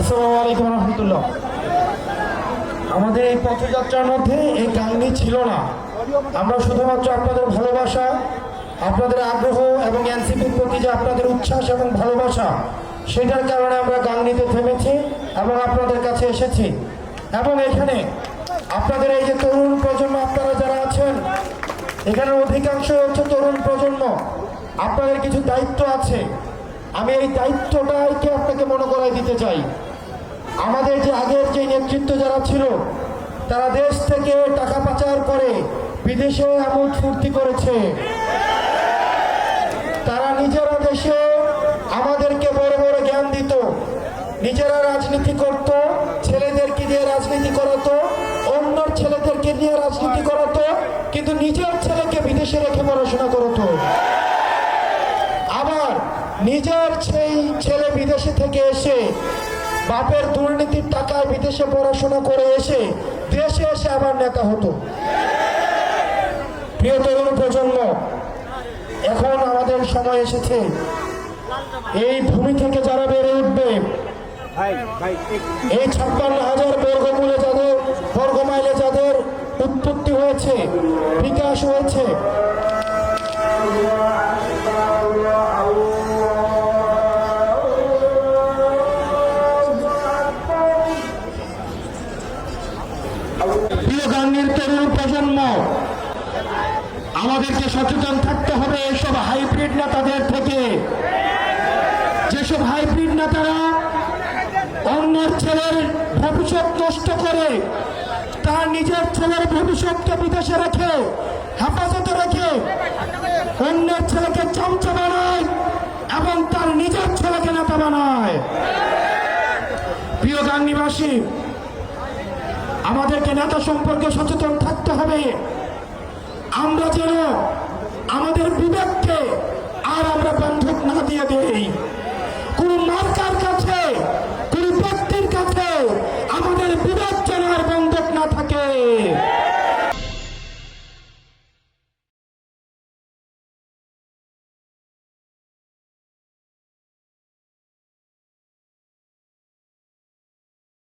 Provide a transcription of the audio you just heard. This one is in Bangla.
আসসালামু আলাইকুম রহমতুল্লাহ। আমাদের এই পথযাত্রার মধ্যে এই গাঙ্গি ছিল না। আমরা শুধুমাত্র আপনাদের ভালোবাসা, আপনাদের আগ্রহ এবং এনসিপির প্রতি যে আপনাদের উচ্ছ্বাস এবং ভালোবাসা, সেটার কারণে আমরা গাঙ্গিতে থেমেছি এবং আপনাদের কাছে এসেছি। এবং এখানে আপনাদের এই যে তরুণ প্রজন্ম, আপনারা যারা আছেন, এখানে অধিকাংশ হচ্ছে তরুণ প্রজন্ম। আপনাদের কিছু দায়িত্ব আছে। আমি এই দায়িত্বটাকে আপনাকে মনে করাই দিতে চাই। আমাদের যে আগের যে নেতৃত্ব যারা ছিল, তারা দেশ থেকে টাকা পাচার করে বিদেশে আমোদ ফুর্তি করেছে। তারা নিজেরা দেশে আমাদেরকে বড় বড় জ্ঞান দিত, নিজেরা রাজনীতি করত, ছেলেদেরকে দিয়ে রাজনীতি করাতো অন্য ছেলেদেরকে নিয়ে রাজনীতি করাতো, কিন্তু নিজের ছেলেকে বিদেশে রেখে পড়াশোনা করতো। আবার নিজের সেই ছেলে বিদেশে থেকে এসে, বাপের দুর্নীতির টাকায় বিদেশে পড়াশোনা করে এসে, দেশে এসে আবার নেতা হতো। প্রিয় তরুণ প্রজন্ম, এখন আমাদের সময় এসেছে। এই ভূমি থেকে যারা বেড়ে উঠবে, এই ছাপ্পান্ন হাজার বর্গমূলে যাদের বর্গমাইলে যাদের উৎপত্তি হয়েছে, বিকাশ হয়েছে প্রিয় তরুণ প্রজন্ম, আমাদেরকে সচেতন থাকতে হবে এসব হাইব্রিড নেতাদের থেকে। যেসব হাইব্রিড নেতারা অন্যের ছেলের ভবিষ্যৎ নষ্ট করে, তার নিজের ছেলের ভবিষ্যৎকে বিদেশে রেখে, হেফাজতে রেখে অন্যের ছেলেকে চামচা বানায় এবং তার নিজের ছেলেকে নেতা বানায়। প্রিয় গাঙ্গিবাসী আমাদেরকে নেতা সম্পর্কে সচেতন থাকতে হবে। আমরা যেন আমাদের বিবেককে আর আমরা বন্ধক না দিয়ে দেই।